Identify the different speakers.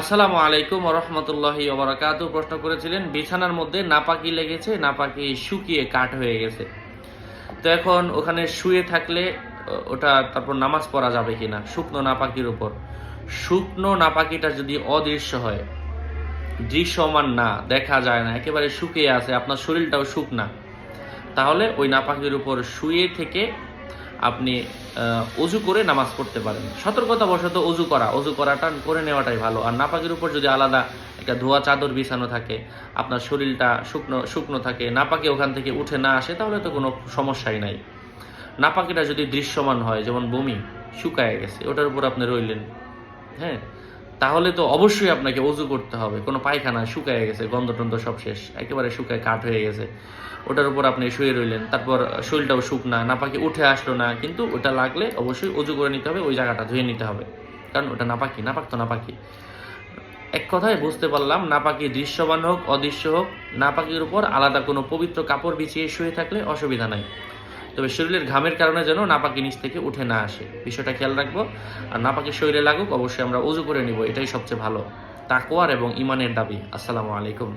Speaker 1: আসসালামু আলাইকুম রহমতুল্লাহি ওবরাকাত প্রশ্ন করেছিলেন, বিছানার মধ্যে নাপাকি লেগেছে, নাপাকি শুকিয়ে কাঠ হয়ে গেছে। তো এখন ওখানে শুয়ে থাকলে ওটা তারপর নামাজ পড়া যাবে কিনা? শুকনো নাপাকির উপর। শুকনো নাপাকিটা যদি অদৃশ্য হয়, দৃশ্যমান না, দেখা যায় না, একেবারে শুকিয়ে আছে, আপনার শরীরটাও শুকনা, তাহলে ওই নাপাকির উপর শুয়ে থেকে আপনি অজু করে নামাজ পড়তে পারেন। সতর্কতা বশত অজু করা, অজু করাটা করে নেওয়াটাই ভালো। আর নাপাকের উপর যদি আলাদা একটা ধোয়া চাদর বিছানো থাকে, আপনার শরীরটা শুকনো শুকনো থাকে, নাপাকি ওখান থেকে উঠে না আসে, তাহলে তো কোনো সমস্যাই নাই। নাপাকিটা যদি দৃশ্যমান হয়, যেমন বমি শুকায় গেছে, ওটার উপর আপনি রইলেন হ্যাঁ? তাহলে তো অবশ্যই আপনাকে অজু করতে হবে। কোনো পায়খানা, শুকায় গেছে, গন্ধ টন্ধ সব শেষ। একেবারে শুকায় কাঠ হয়ে গেছে। ওটার উপর আপনি শুয়ে রইলেন। তারপর শরীরটাও শুকনা, নাপাকি উঠে আসলো না। কিন্তু ওটা লাগলে অবশ্যই অজু করে নিতে হবে, ওই জায়গাটা ধুয়ে নিতে হবে। কারণ ওটা নাপাকি, নাপাক তো নাপাকি। এক কথায় বুঝতে পারলাম, নাপাকি দৃশ্যমান হোক, অদৃশ্য হোক, নাপাকির উপর আলাদা কোনো পবিত্র কাপড় বিছিয়ে শুয়ে থাকলে অসুবিধা নাই। তবে শরীরের ঘামের কারণে যেন নাপাকি নিচ থেকে উঠে না আসে। বিষয়টা খেয়াল রাখব। আর নাপাকি শরীরে লাগুক, অবশ্যই আমরা উজু করে নিব। এটাই সবচেয়ে ভালো। তাকোয়ার এবং ইমানের দাবি। আসসালামু আলাইকুম।